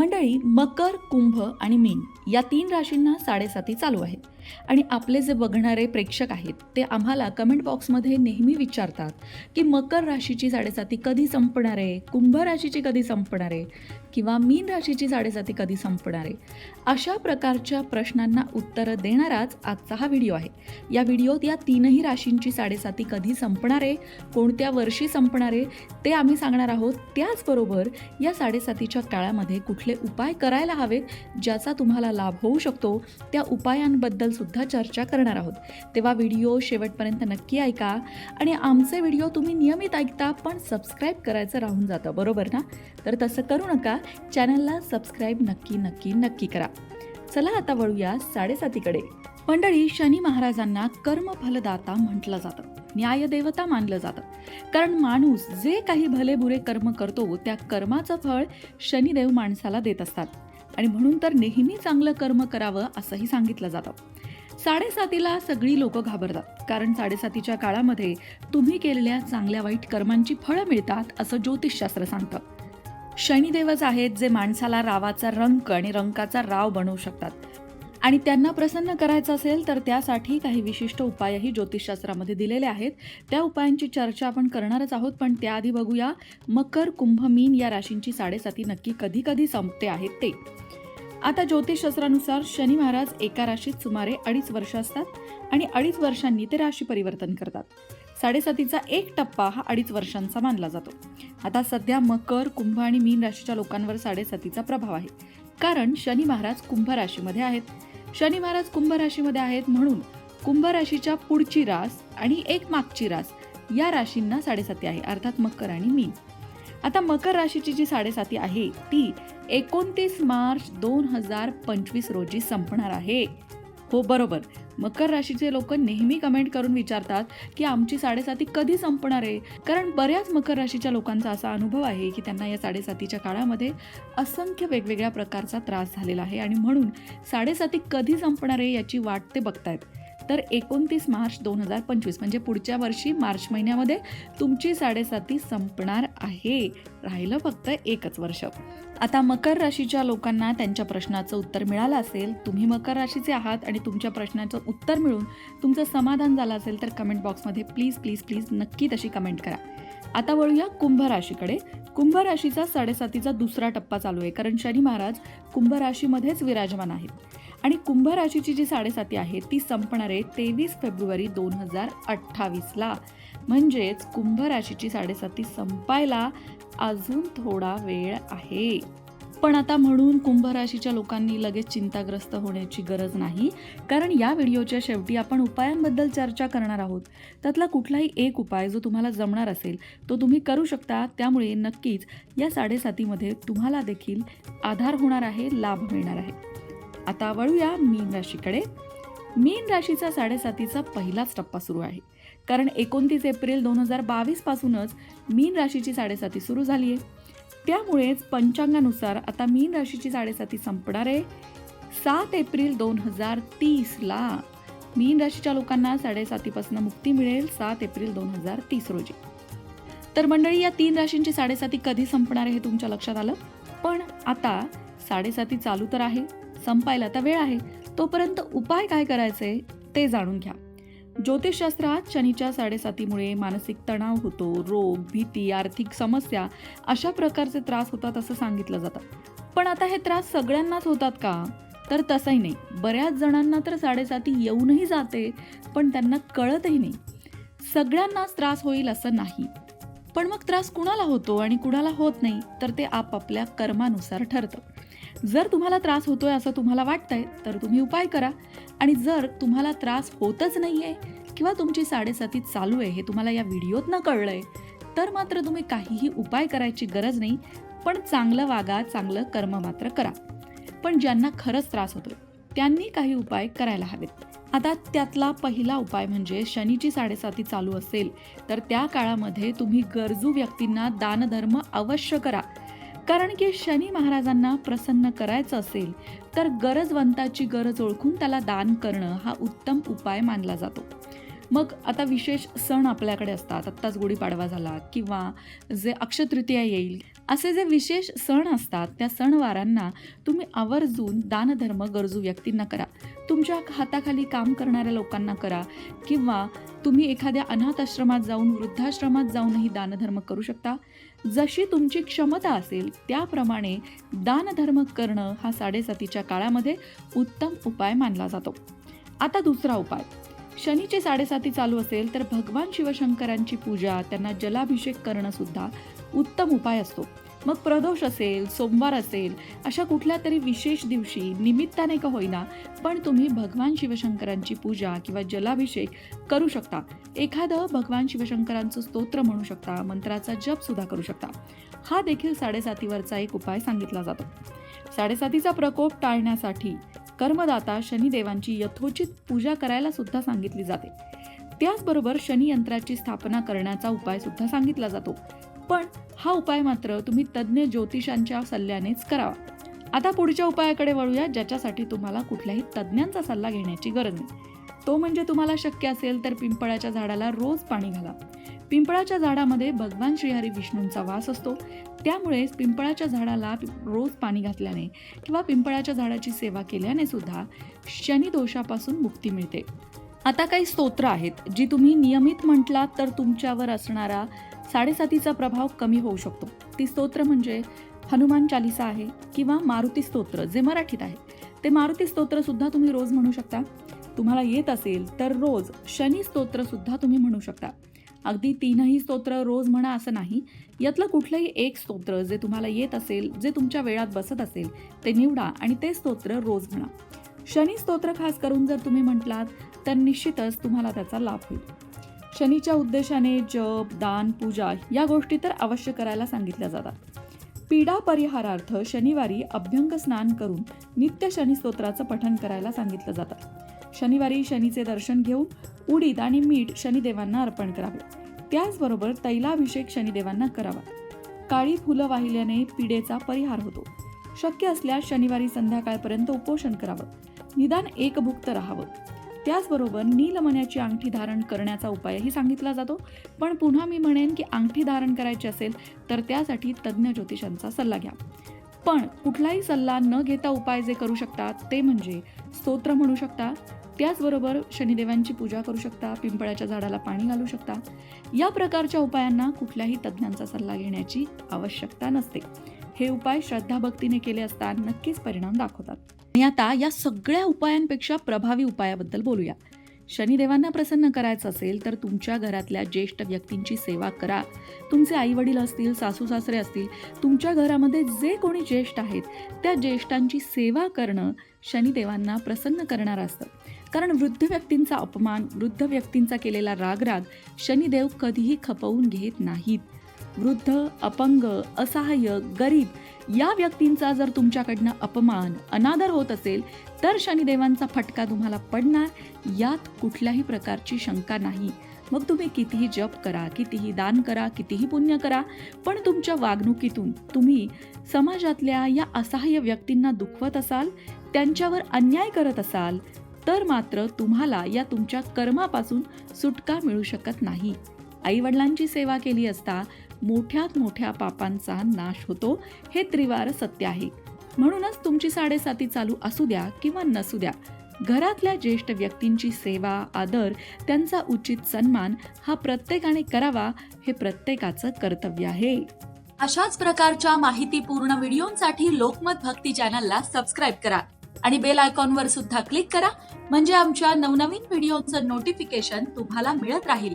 मंडळी मकर कुंभ आणि मीन या तीन राशींना साडेसाती चालू आहेत. आणि आपले जे बघणारे प्रेक्षक आहेत ते आम्हाला कमेंट बॉक्समध्ये नेहमी विचारतात की मकर राशीची साडेसाती कधी संपणार आहे कुंभ राशीची कधी संपणार आहे किंवा मीन राशीची साडेसाती कधी संपणार आहे? अशा प्रकारच्या प्रश्नांना उत्तरं देणाराच आजचा हा व्हिडिओ आहे. या व्हिडिओत या तीनही राशींची साडेसाती कधी संपणार आहे कोणत्या वर्षी संपणार आहे ते आम्ही सांगणार आहोत. त्याचबरोबर या साडेसातीच्या काळामध्ये कुठले उपाय करायला हवेत ज्याचा तुम्हाला लाभ होऊ शकतो त्या उपायांबद्दल सुद्धा चर्चा करणार आहोत. तेव्हा व्हिडिओ शेवटपर्यंत नक्की ऐका आणि आमचे व्हिडिओ तुम्ही नियमित ऐकता पण सबस्क्राईब करायचं राहून जातं बरोबर ना? तर तसं करू नका चॅनलला सबस्क्राईब नक्की नक्की नक्की करा. चला आता वळूया साडेसातीकडे. मंडळी शनी महाराजांना कर्मफलदाता म्हटलं जातं. न्यायदेवता मानलं जातं. कारण माणूस जे काही भले बुरे कर्म करतो त्या कर्माचं फळ शनिदेव माणसाला देत असतात. आणि म्हणून तर नेहमी चांगलं कर्म करावं असंही सांगितलं जातं. साडेसातीला सगळी लोक घाबरतात. कारण साडेसातीच्या काळामध्ये तुम्ही केलेल्या चांगल्या वाईट कर्मांची फळं मिळतात असं ज्योतिषशास्त्र सांगतं. शनिदेवच आहेत जे माणसाला रावाचा रंक आणि रंकाचा राव बनवू शकतात. आणि त्यांना प्रसन्न करायचं असेल तर त्यासाठी काही विशिष्ट उपायही ज्योतिषशास्त्रामध्ये दिलेले आहेत. त्या उपायांची चर्चा आपण करणारच आहोत पण त्याआधी बघूया मकर कुंभ मीन या राशींची साडेसाती नक्की कधी कधी संपते आहेत ते. आता ज्योतिषशास्त्रानुसार शनी महाराज एका राशीत सुमारे अडीच वर्ष असतात आणि अडीच वर्षांनी ते राशी परिवर्तन करतात. साडेसातीचा एक टप्पा हा अडीच वर्षांचा मानला जातो. आता सध्या मकर कुंभ आणि मीन राशीच्या लोकांवर साडेसातीचा प्रभाव आहे. कारण शनी महाराज कुंभ राशीमध्ये आहेत. शनी महाराज कुंभ राशीमध्ये आहेत म्हणून कुंभ राशीच्या पुढची रास आणि एक मागची रास या राशींना साडेसाती आहे. अर्थात मकर आणि मीन. आता मकर राशीची जी साडेसाती आहे ती एकोणतीस मार्च दोन हजार पंचवीस रोजी संपणार आहे. हो बरोबर. मकर राशीचे लोक नेहमी कमेंट करून विचारतात की आमची साडेसाती कधी संपणार आहे? कारण बऱ्याच मकर राशीच्या लोकांचा असा अनुभव आहे की त्यांना या साडेसातीच्या काळामध्ये असंख्य वेगवेगळ्या प्रकारचा त्रास झालेला आहे आणि म्हणून साडेसाती कधी संपणार आहे याची वाट ते बघतायत. तर एकोणतीस मार्च दोन हजार पंचवीस म्हणजे पुढच्या वर्षी मार्च महिन्यामध्ये तुमची साडेसाती संपणार आहे. राहिलं फक्त एकच वर्ष. आता मकर राशीच्या लोकांना त्यांच्या प्रश्नाचं उत्तर मिळालं असेल तुम्ही मकर राशीचे आहात आणि तुमच्या प्रश्नाचं उत्तर मिळून तुमचं समाधान झालं असेल तर कमेंट बॉक्समध्ये प्लीज प्लीज प्लीज नक्की तशी कमेंट करा. आता वळूया कुंभ राशीकडे. कुंभ राशीचा साडेसातीचा दुसरा टप्पा चालू आहे कारण शनी महाराज कुंभ राशीमध्येच विराजमान आहेत. आणि कुंभ राशीची जी साडेसाती आहे ती संपणार आहे तेवीस फेब्रुवारी दोन हजार अठ्ठावीसला. म्हणजेच कुंभ राशीची साडेसाती संपायला अजून थोडा वेळ आहे. पण आता म्हणून कुंभ राशीच्या लोकांनी लगेच चिंताग्रस्त होण्याची गरज नाही कारण या व्हिडिओच्या शेवटी आपण उपायांबद्दल चर्चा करणार आहोत. त्यातला कुठलाही एक उपाय जो तुम्हाला जमणार असेल तो तुम्ही करू शकता. त्यामुळे नक्कीच या साडेसातीमध्ये तुम्हाला देखील आधार होणार आहे लाभ मिळणार आहे. आता वळूया मीन राशीकडे. मीन राशीचा साडेसातीचा पहिलाच टप्पा सुरू आहे. कारण एकोणतीस एप्रिल दोन हजार बावीस पासूनच मीन राशीची साडेसाती सुरू झाली आहे त्यामुळेच पंचांगानुसार आता मीन राशीची साडेसाती संपणार आहे. सात एप्रिल दोन हजार तीसला मीन राशीच्या लोकांना साडेसातीपासून मुक्ती मिळेल सात एप्रिल दोन हजार तीस रोजी. तर मंडळी या तीन राशींची साडेसाती कधी संपणार आहे हे तुमच्या लक्षात आलं? पण आता साडेसाती चालू तर आहे. संपायला तर वेळ आहे. तोपर्यंत उपाय काय करायचे ते जाणून घ्या. ज्योतिषशास्त्रात शनीच्या साडेसातीमुळे मानसिक तणाव होतो रोग भीती आर्थिक समस्या अशा प्रकारचे त्रास होतात असं सांगितलं जातं. पण आता हे त्रास सगळ्यांनाच होतात का? तर तसंही नाही. बऱ्याच जणांना तर साडेसाती येऊनही जाते पण त्यांना कळतही नाही. सगळ्यांनाच त्रास होईल असं नाही. पण मग त्रास कुणाला होतो आणि कुणाला होत नाही तर ते आपापल्या कर्मानुसार ठरतं. जर तुम्हाला त्रास होतोय असं तुम्हाला वाटतंय तर तुम्ही उपाय करा. आणि जर तुम्हाला त्रास होतच नाही आहे किंवा तुमची साडेसाती चालू आहे हे तुम्हाला या व्हिडिओत न कळलंय तर मात्र तुम्ही काहीही उपाय करायची गरज नाही पण चांगलं वागा चांगलं कर्म मात्र करा. पण ज्यांना खरंच त्रास होतोय त्यांनी काही उपाय करायला हवेत. आता त्यातला पहिला उपाय म्हणजे शनीची साडेसाती चालू असेल तर त्या काळामध्ये तुम्ही गरजू व्यक्तींना दानधर्म अवश्य करा. कारण की शनी महाराजांना प्रसन्न करायचं असेल तर गरजवंताची गरज ओळखून त्याला दान करणं हा उत्तम उपाय मानला जातो. मग आता विशेष सण आपल्याकडे असतात. आत्ताच गुढीपाडवा झाला किंवा जे अक्षतृतीया येईल असे जे विशेष सण असतात त्या सणवारांना तुम्ही आवर्जून दानधर्म गरजू व्यक्तींना करा. तुमच्या हाताखाली काम करणाऱ्या लोकांना करा किंवा तुम्ही एखाद्या अनाथ आश्रमात जाऊन वृद्धाश्रमात जाऊनही दानधर्म करू शकता. जशी तुमची क्षमता असेल त्याप्रमाणे दानधर्म करणं हा साडेसातीच्या काळामध्ये उत्तम उपाय मानला जातो. आता दुसरा उपाय. शनीचे साडेसाती चालू असेल तर भगवान शिवशंकरांची पूजा त्यांना जलाभिषेक करणं सुद्धा उत्तम उपाय असतो. मग प्रदोष असेल सोमवार असेल अशा कुठल्या तरी विशेष दिवशी निमित्ताने का होईना पण तुम्ही भगवान शिवशंकरांची पूजा किंवा जलाभिषेक करू शकता. एखादं भगवान शिवशंकरांचं स्तोत्र म्हणू शकता मंत्राचा जप सुद्धा करू शकता. हा देखील साडेसातीवरचा एक उपाय सांगितला जातो. साडेसातीचा प्रकोप टाळण्यासाठी कर्मदाता शनिदेवांची यथोचित पूजा करायला सुद्धा सांगितली जाते. त्याचबरोबर शनियंत्राची स्थापना करण्याचा उपाय सुद्धा सांगितला जातो. पण हा उपाय मात्र तुम्ही तज्ज्ञ ज्योतिषांच्या सल्ल्यानेच करावा. आता पुढच्या उपायाकडे वळूया ज्याच्यासाठी तुम्हाला कुठल्याही तज्ज्ञांचा सल्ला घेण्याची गरज नाही. तो म्हणजे तुम्हाला शक्य असेल तर पिंपळाच्या झाडाला रोज पाणी घाला. पिंपळाच्या झाडामध्ये भगवान श्रीहरी विष्णूंचा वास असतो. त्यामुळेच पिंपळाच्या झाडाला रोज पाणी घातल्याने किंवा पिंपळाच्या झाडाची सेवा केल्याने सुद्धा शनिदोषापासून मुक्ती मिळते. आता काही स्तोत्र आहेत जी तुम्ही नियमित म्हटलात तर तुमच्यावर असणारा साडेसातीचा प्रभाव कमी होऊ शकतो. ती स्तोत्र म्हणजे हनुमान चालिसा आहे किंवा मारुती स्तोत्र जे मराठीत आहे. ते मारुती स्तोत्रसुद्धा तुम्ही रोज म्हणू शकता. तुम्हाला येत असेल तर रोज शनी स्तोत्रसुद्धा तुम्ही म्हणू शकता. अगदी तीनही स्तोत्र रोज म्हणा असं नाही. यातलं कुठलंही एक स्तोत्र जे तुम्हाला येत असेल जे तुमच्या वेळात बसत असेल ते निवडा आणि ते स्तोत्र रोज म्हणा. शनी स्तोत्र खास करून जर तुम्ही म्हटलात तर निश्चितच तुम्हाला त्याचा लाभ होईल. शनीच्या उद्देशाने जप दान पूजा या गोष्टी तर अवश्य करायला सांगितल्या जातात. पीडा परिहारार्थ शनिवारी अभ्यंग स्नान करून नित्य शनी स्तोत्राचं पठण करायला सांगितलं जातं. शनिवारी शनीचे दर्शन घेऊन उडीद आणि मीठ शनिदेवांना अर्पण करावे. त्याचबरोबर तैलाभिषेक शनिदेवांना करावा. काळी फुलं वाहिल्याने पिडेचा परिहार होतो. शक्य असल्यास शनिवारी संध्याकाळपर्यंत उपोषण करावं. निदान एकभुक्त राहावं. त्याचबरोबर नीलमण्याची अंगठी धारण करण्याचा उपायही सांगितला जातो. पण पुन्हा मी म्हणेन की अंगठी धारण करायची असेल तर त्यासाठी तज्ज्ञ ज्योतिषांचा सल्ला घ्या. पण कुठलाही सल्ला न घेता उपाय जे करू शकतात ते म्हणजे स्तोत्र म्हणू शकता. त्याचबरोबर शनिदेवांची पूजा करू शकता पिंपळाच्या झाडाला पाणी घालू शकता. या प्रकारच्या उपायांना कुठल्याही तज्ज्ञांचा सल्ला घेण्याची आवश्यकता नसते. हे उपाय श्रद्धाभक्तीने केले असता नक्कीच परिणाम दाखवतात. आणि आता या सगळ्या उपायांपेक्षा प्रभावी उपायाबद्दल बोलूया. शनिदेवांना प्रसन्न करायचं असेल तर तुमच्या घरातल्या ज्येष्ठ व्यक्तींची सेवा करा. तुमचे आई वडील असतील सासू सासरे असतील तुमच्या घरामध्ये जे कोणी ज्येष्ठ आहेत त्या ज्येष्ठांची सेवा करणं शनिदेवांना प्रसन्न करणारं असतं. कारण वृद्ध व्यक्तींचा अपमान वृद्ध व्यक्तींचा केलेला रागराग शनिदेव कधीही खपवून घेत नाहीत. वृद्ध अपंग असहाय्य गरीब या व्यक्तींचा जर तुमच्याकडनं अपमान अनादर होत असेल तर शनिदेवांचा फटका तुम्हाला पडणार. यात कुठल्याही प्रकारची शंका नाही. मग तुम्ही कितीही जप करा कितीही दान करा कितीही पुण्य करा पण तुमच्या वागणुकीतून तुम्ही समाजातल्या या असहाय्य व्यक्तींना दुखवत असाल त्यांच्यावर अन्याय करत असाल तर मात्र तुम्हाला या तुमच्या कर्मापासून सुटका मिळू शकत नाही. आईवडिलांची सेवा केली असता मोठ्यात मोठ्या पापांचा नाश होतो हे त्रिवार सत्य आहे. म्हणूनच तुमची साडेसाती चालू असू द्या किंवा नसू द्या घरातल्या ज्येष्ठ व्यक्तींची सेवा आदर त्यांचा उचित सन्मान हा प्रत्येकाने करावा हे प्रत्येकाचं कर्तव्य आहे. अशाच प्रकारच्या माहितीपूर्ण व्हिडिओंसाठी लोकमत भक्ती चॅनलला सबस्क्राईब करा आणि बेल आयकॉनवर सुद्धा क्लिक करा म्हणजे आमच्या नवनवीन व्हिडिओचं नोटिफिकेशन तुम्हाला मिळत राहील.